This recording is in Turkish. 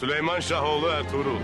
Süleyman Şahoğlu Ertuğrul.